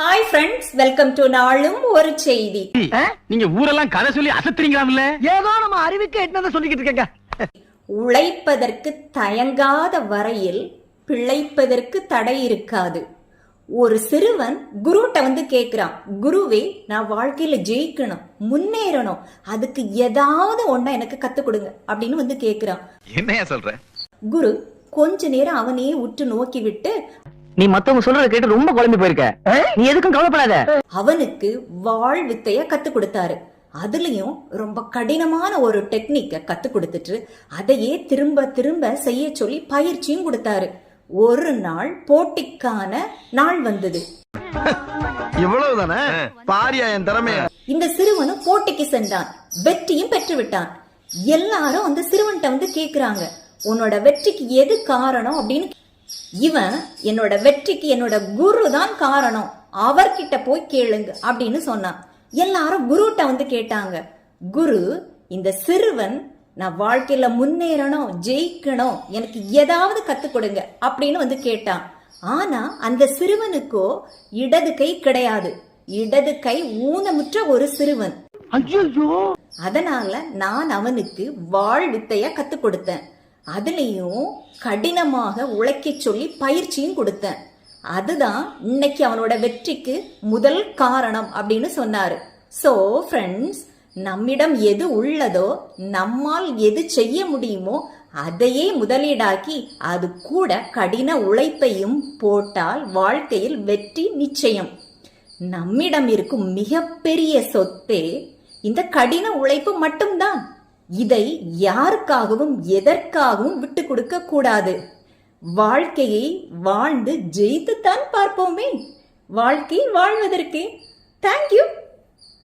Hi friends welcome to நாளும் ஒரு செய்தி நீங்க ஊரெல்லாம் கதை சொல்லி அசத்துறீங்களாம்ல? ஏதோ நம்ம அறிவுக்கு என்னதான் சொல்லிக்கிட்டு இருக்கேங்க. உழைப்பதற்கு தயங்காத வரையில் பிழைப்பதற்கு தடை இருக்காது. ஒரு சிறுவன் குருட்ட வந்து கேக்குறான் குருவே நான் வாழ்க்கையில ஜெயிக்கணும் முன்னேறணும் அதுக்கு ஏதாவது ஒண்ண எனக்கு கத்து கொடுங்க அப்படின்னு வந்து கேக்குறான். என்னையா சொல்ற? குரு கொஞ்ச நேரம் அவனையே உற்று நோக்கி விட்டு நீ மத்தவங்க சொல்றத கேட்டு ரொம்ப குழம்பி போயிருக்க. நீ எதுக்கும் கவலைப்படாத. அவனுக்கு வாழ் வித்தைய கத்து கொடுத்தாரு. அதுலயும் ரொம்ப கடினமான ஒரு டெக்னிக்க கத்து கொடுத்துட்டு அதையே திரும்ப திரும்ப செய்ய சொல்லி பயிற்சியும் கொடுத்தாரு. ஒரு நாள் போட்டிக்கான நாள் வந்தது. இவ்வளவுதானே? பாரியா என் திறமைய. இந்த சிறுவனும் போட்டிக்கு சென்றான். வெற்றியும் பெற்று விட்டான் எல்லாரும் அந்த சிறுவன்கிட்ட வந்து கேக்குறாங்க. உன்னோட வெற்றிக்கு எது காரணம் அப்படின்னு இவன் என்னோட வெற்றிக்கு என்னோட குரு தான் காரணம். அவர்கிட்ட போய் கேளுங்க அப்படின்னு சொன்னான். எல்லாரும் குருட்ட வந்து கேட்டாங்க. குரு இந்த சிறுவன் நான் வாழ்க்கையில முன்னேறணும் ஜெயிக்கணும் எனக்கு ஏதாவது கத்துக் கொடுங்க அப்படின்னு வந்து கேட்டான். ஆனா அந்த சிறுவனுக்கோ இடது கை கிடையாது. இடது கை ஊனமுற்ற ஒரு சிறுவன். அதனால நான் அவனுக்கு வாழ் வித்தைய கத்து கொடுத்தேன். அதுலேயும் கடினமாக உழைக்கச் சொல்லி பயிற்சியும் கொடுத்தேன். அதுதான் இன்னைக்கு அவனோட வெற்றிக்கு முதல் காரணம் அப்படின்னு சொன்னாரு. ஸோ ஃப்ரெண்ட்ஸ் நம்மிடம் எது உள்ளதோ நம்மால் எது செய்ய முடியுமோ அதையே முதலீடாக்கி அது கூட கடின உழைப்பையும் போட்டால் வாழ்க்கையில் வெற்றி நிச்சயம். நம்மிடம் இருக்கும் மிகப்பெரிய சொத்தே இந்த கடின உழைப்பு மட்டும்தான். இதை யாருக்காகவும் எதற்காகவும் விட்டு கொடுக்க கூடாது. வாழ்க்கையை வாழ்ந்து ஜெயித்துத்தான் பார்ப்போமே. வாழ்க்கை வாழ்வதற்கு. தேங்க்யூ